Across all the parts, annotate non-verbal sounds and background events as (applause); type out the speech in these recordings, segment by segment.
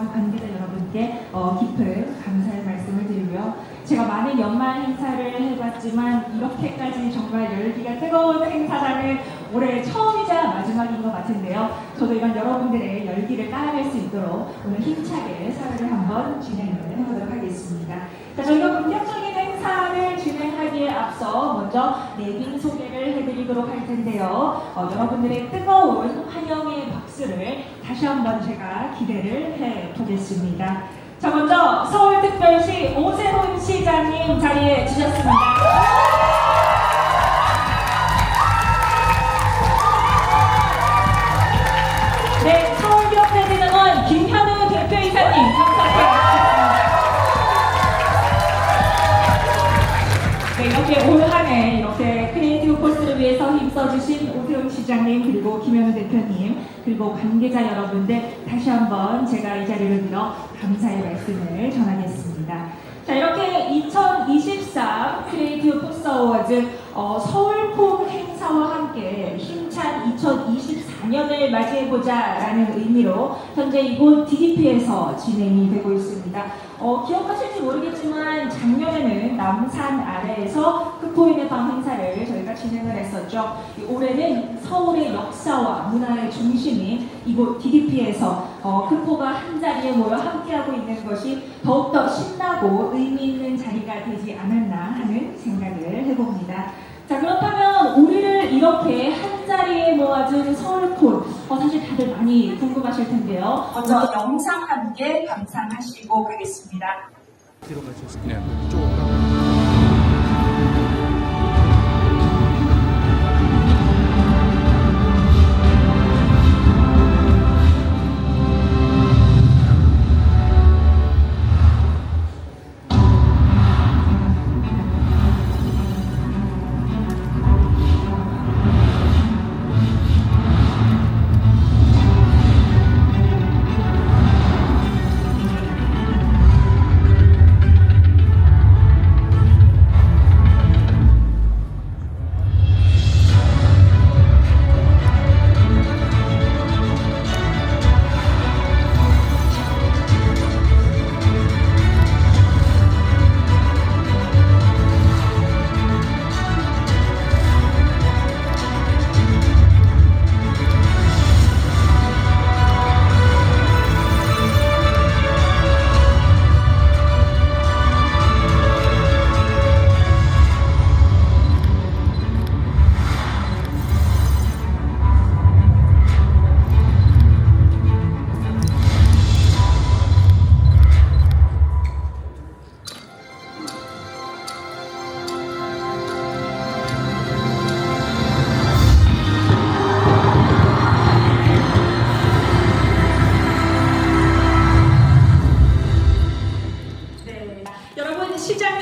서울경제진흥원 관계자 여러분께 어, 깊은 감사의 말씀을 드리고요. 제가 많은 연말 행사를 해봤지만 이렇게까지 정말 열기가 뜨거운 행사장은 올해 처음이자 마지막인 것 같은데요. 저도 이런 여러분들의 열기를 따라갈 수 있도록 오늘 힘차게 사회를 한번 진행을 해보도록 하겠습니다. 자, 저희가 본격적인 행사를 진행하기에 앞서 먼저 내빈 소개를 해드리도록 할 텐데요. 어, 여러분들의 뜨거운 환영의 박수를 다시 한번 제가 기대를 해 보겠습니다. 자, 먼저 서울특별시 오세훈 시장님 자리해 주셨습니다. 네, 서울경제진흥원 김현우 대표이사님 감사합니다. 네, 이렇게 올 한 해 이렇게 크리에이티브 포스를 위해서 힘써주신 오세훈 시장님 그리고 김현우 대표님 그리고 관계자 여러분들 다시 한번 제가 이 자리를 빌어 감사의 말씀을 전하겠습니다. 자 이렇게 2023 크리에이티브 포스 어워즈 어, 서울폼 행사와 함께 힘찬 2024년을 맞이해보자라는 의미로 현재 이곳 DDP에서 진행이 되고 있습니다. 어, 기억하실지 모르겠지만 작년에는 남산 아래에서 흑포인의 밤 행사를 저희가 진행을 했었죠. 이 올해는 서울의 역사와 문화의 중심인 이곳 DDP에서 어, 흑포가 한 자리에 모여 함께하고 있는 것이 더욱더 신나고 의미 있는 자리가 되지 않았나 하는 생각을 해봅니다. 자 그렇다면 우리를 이렇게 한 자리에 모아준 서울콘 어, 사실 다들 많이 궁금하실 텐데요. 먼저 영상 함께 감상하시고 가겠습니다. 뒤로 가주세요. 그냥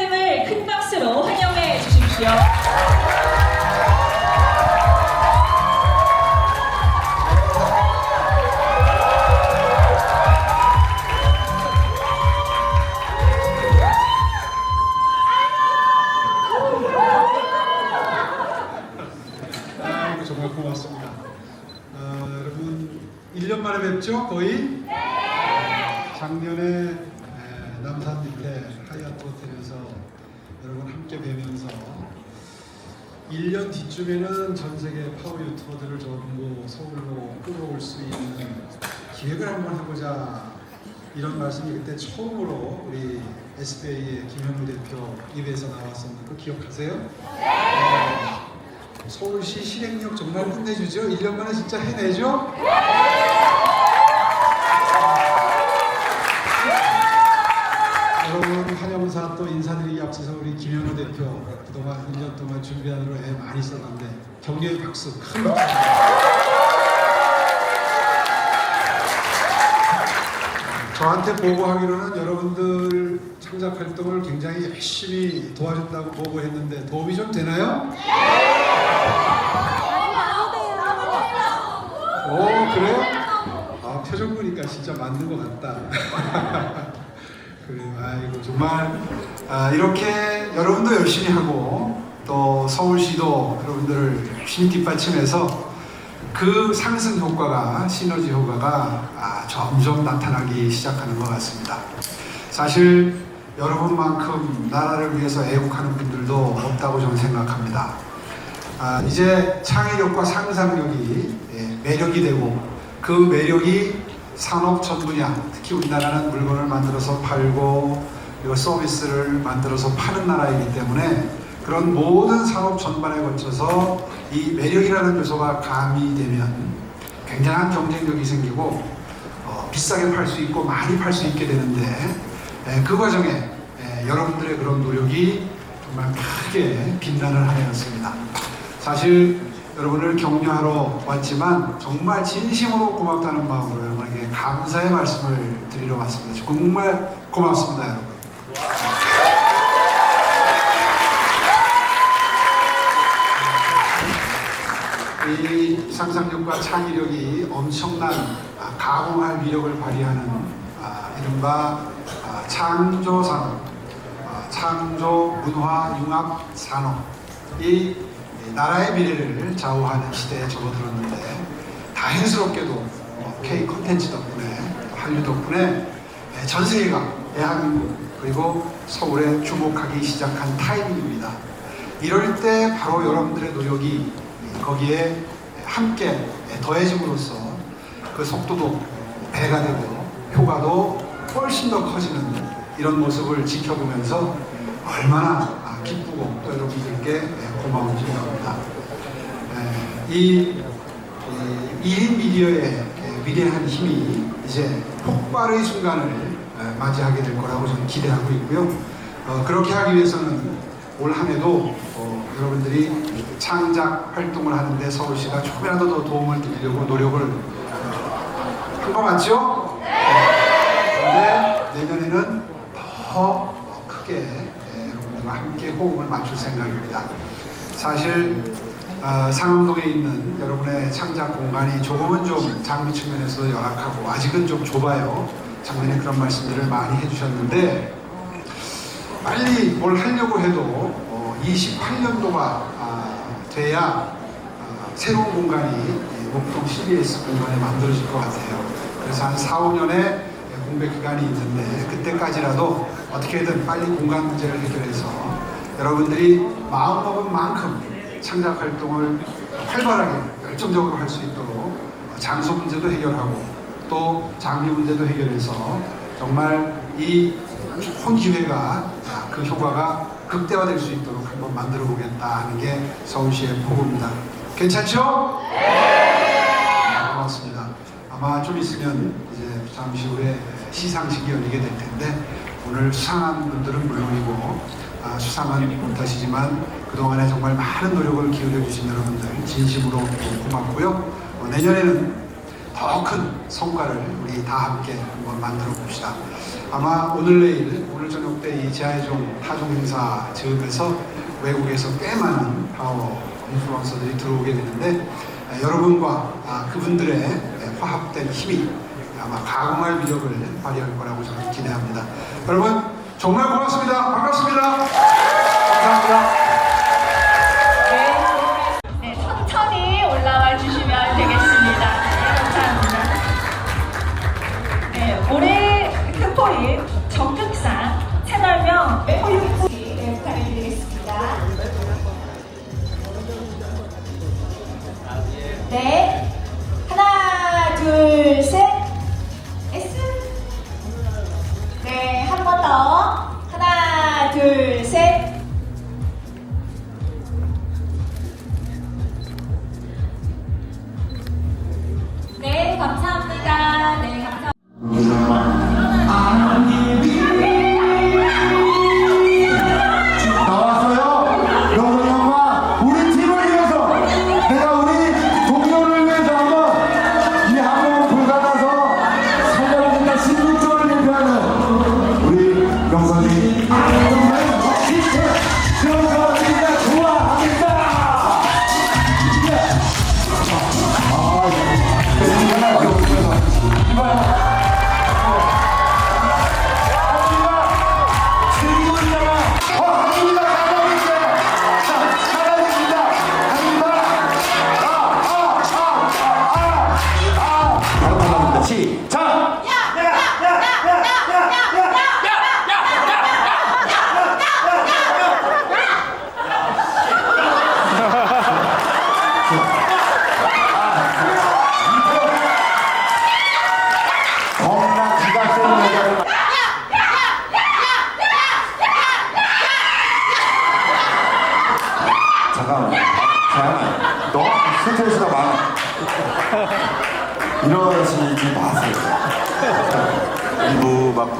시장님을 큰 박수로 환영해 주십시오. 1년 뒤쯤에는 전 세계 파워 유튜버들을 전부 서울로 끌어올 수 있는 기획을 한번 해보자 이런 말씀이 그때 처음으로 우리 SBA의 김현우 대표 입에서 나왔었는데 기억하세요? 네. 서울시 실행력 정말 끝내주죠? 1년 만에 진짜 해내죠? 여러분 한영사 또 인사드리기 앞서서 우리 김현우 대표 그동안 1년 동안 준비하느라 애 많이 썼는데 격려의 박수 큰 박수 저한테 보고하기로는 여러분들 창작 활동을 굉장히 열심히 도와준다고 보고했는데 도움이 좀 되나요? 오 그래요? 아 표정 보니까 진짜 맞는 것 같다. (laughs) 그래요. 아이고 정말 아, 이렇게 여러분도 열심히 하고 또 서울시도 여러분들을 열심히 뒷받침해서 그 상승 효과가 시너지 효과가 아, 점점 나타나기 시작하는 것 같습니다. 사실 여러분만큼 나라를 위해서 애국하는 분들도 없다고 저는 생각합니다. 아, 이제 창의력과 상상력이 예, 매력이 되고 그 매력이 산업 전 분야, 특히 우리나라는 물건을 만들어서 팔고 그리고 서비스를 만들어서 파는 나라이기 때문에 그런 모든 산업 전반에 거쳐서 이 매력이라는 요소가 가미되면 굉장한 경쟁력이 생기고 어, 비싸게 팔 수 있고 많이 팔 수 있게 되는데 에, 그 과정에 에, 여러분들의 그런 노력이 정말 크게 빛나는 한 해였습니다. 사실 여러분을 격려하러 왔지만 정말 진심으로 고맙다는 마음으로 여러분에게 감사의 말씀을 드리러 왔습니다. 정말 고맙습니다, 여러분. 이 상상력과 창의력이 엄청난 아, 가공할 위력을 발휘하는 아, 이른바 아, 창조 산업, 아, 창조 문화 융합 산업 이 나라의 미래를 좌우하는 시대에 접어들었는데 다행스럽게도 어, K 콘텐츠 덕분에 한류 덕분에 예, 전 세계가 대한민국 그리고 서울에 주목하기 시작한 타이밍입니다. 이럴 때 바로 여러분들의 노력이 거기에 함께 더해짐으로써 그 속도도 배가 되고 효과도 훨씬 더 커지는 이런 모습을 지켜보면서 얼마나 아, 기쁘고 또 여러분들께 고마운지 모릅니다. 에, 이 1인 미디어의 위대한 힘이 이제 폭발의 순간을 에, 맞이하게 될 거라고 저는 기대하고 있고요. 어, 그렇게 하기 위해서는 올 한 해도 어, 여러분들이 창작 활동을 하는데 서울시가 조금이라도 더 도움을 드리려고 노력을 한 거 맞죠? 네. 근데 내년에는 더 크게 예, 여러분들과 함께 호흡을 맞출 생각입니다. 사실 어, 상암동에 있는 여러분의 창작 공간이 조금은 좀 장비 측면에서 열악하고 아직은 좀 좁아요. 작년에 그런 말씀들을 많이 해주셨는데 빨리 뭘 하려고 해도 어, 28년도가 돼야 아, 새로운 공간이 이 목동 CBS 공간에 만들어질 것 같아요. 그래서 한 4, 5년의 공백 기간이 있는데 그때까지라도 어떻게든 빨리 공간 문제를 해결해서 여러분들이 마음먹은 만큼 창작 활동을 활발하게 열정적으로 할 수 있도록 장소 문제도 해결하고 또 장비 문제도 해결해서 정말 이 좋은 기회가 그 효과가 극대화될 수 있도록 한번 만들어 보겠다 하는 게 서울시의 포부입니다. 괜찮죠? 네. 고맙습니다. 아마 좀 있으면 이제 잠시 후에 시상식이 열리게 될 텐데 오늘 수상한 분들은 물론이고 아, 수상은 못하시지만 그동안에 정말 많은 노력을 기울여 주신 여러분들 진심으로 고맙고요. 어, 내년에는 더 큰 성과를 우리 다 함께 한번 만들어 봅시다. 아마 오늘 내일 오늘 저녁 때 이 지하의종 타종 행사 즈음에서 외국에서 꽤 많은 파워 인플루언서들이 들어오게 되는데 아, 여러분과 아, 그분들의 화합된 힘이 아마 가공할 위력을 발휘할 거라고 저는 기대합니다. 여러분 정말 고맙습니다. 반갑습니다. 감사합니다. 감사합니다.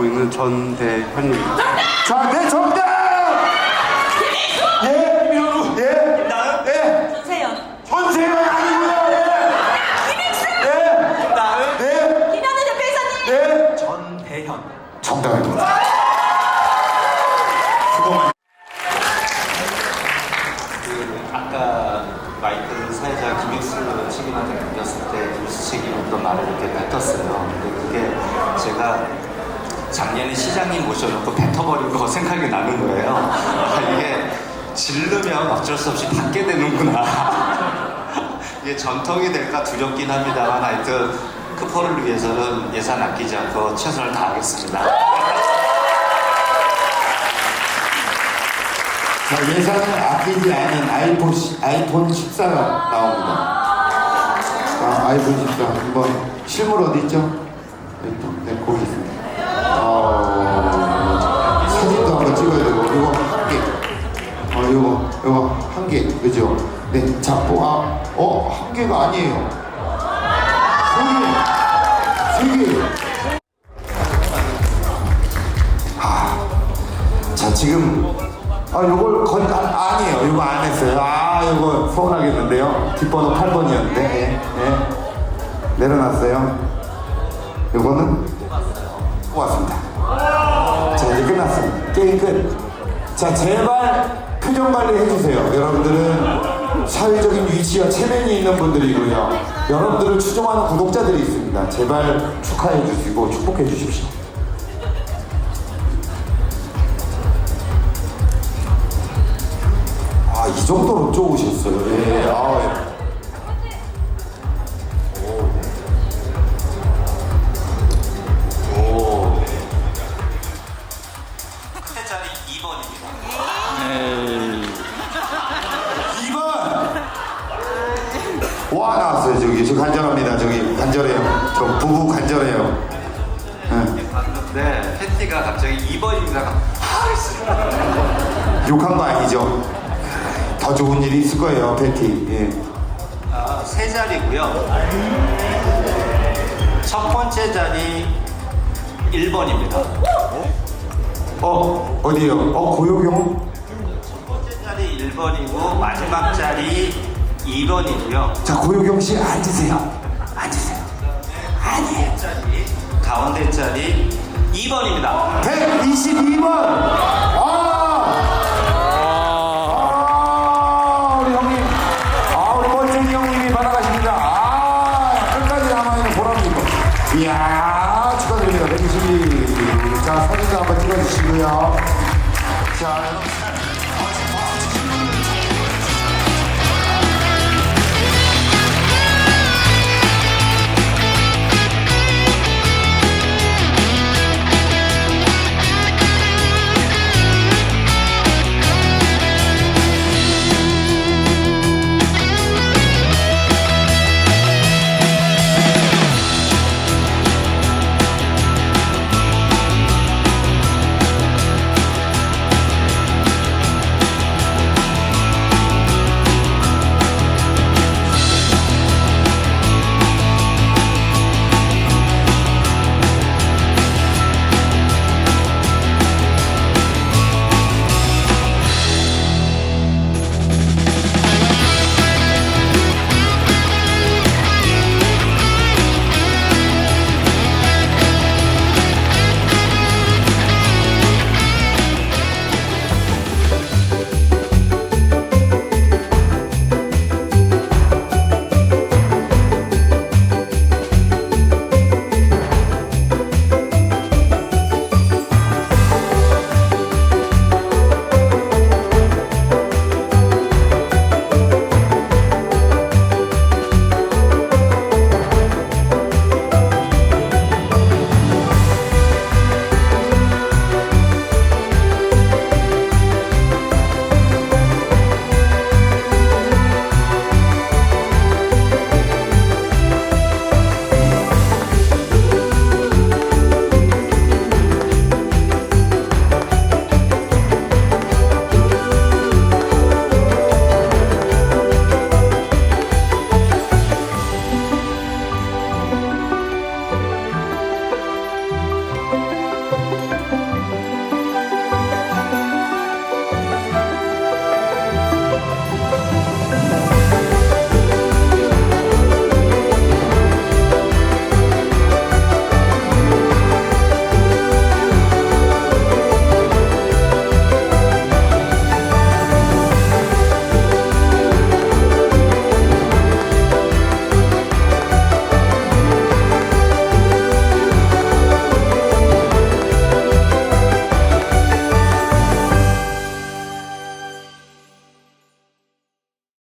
있는 전대현입니다. 자, 네 정답! 예, 김현우, 예, 나은? 예, 전세현. 전세가 아니고요. 예, 나은? 네, 김현우 대표이사님. 네, 네, 전대현. 정답입니다. 수고 많이. 그 아까 마이클 사회자 김익수 책임한테 맡겼을 때 뉴스 책임 어떤 말을 이렇게 뱉었어요. 근데 그게 제가 작년에 시장님 모셔놓고 뱉어버린 거 생각이 나는 거예요. 아, 이게 질르면 어쩔 수 없이 받게 되는구나. (laughs) 이게 전통이 될까 두렵긴 합니다만 하여튼 크포를 위해서는 예산 아끼지 않고 최선을 다하겠습니다. 자, 예산을 아끼지 않은 아이폰, 시- 아이폰 14가 나옵니다. 아, 아이폰 14. 한번, 실물 어디 있죠? 네, 거기 있습니다. 개. 그죠? 네, 자, 어, 아, 어, 한 개가 아니에요. 세 개. 세 개. 자 지금 아 요걸 건 아, 아니에요 요거 안 했어요 아 요거 서운하겠는데요 뒷번호 8번이었는데 예, 예. 내려놨어요 요거는 고맙습니다 자 이제 끝났습니다 게임 끝 자 제발 표정 관리 해주세요 여러분들은 사회적인 위치와 체면이 있는 분들이고요 여러분들을 추종하는 구독자들이 있습니다 제발 축하해 주시고 축복해 주십시오 아, 이 정도로 쪼으셨어요. 예. 아, 예. 첫 번째 자리 1번입니다. 어, 어디요? 어, 고요경? 첫 번째 자리 1번이고 마지막 자리 2번이고요. 자, 고요경 씨 앉으세요. 앉으세요. 아니에요. 자리 가운데 자리 2번입니다. 122번! 아! 이야, 축하드립니다. 122. 자, 사진도 한번 찍어주시고요. 자.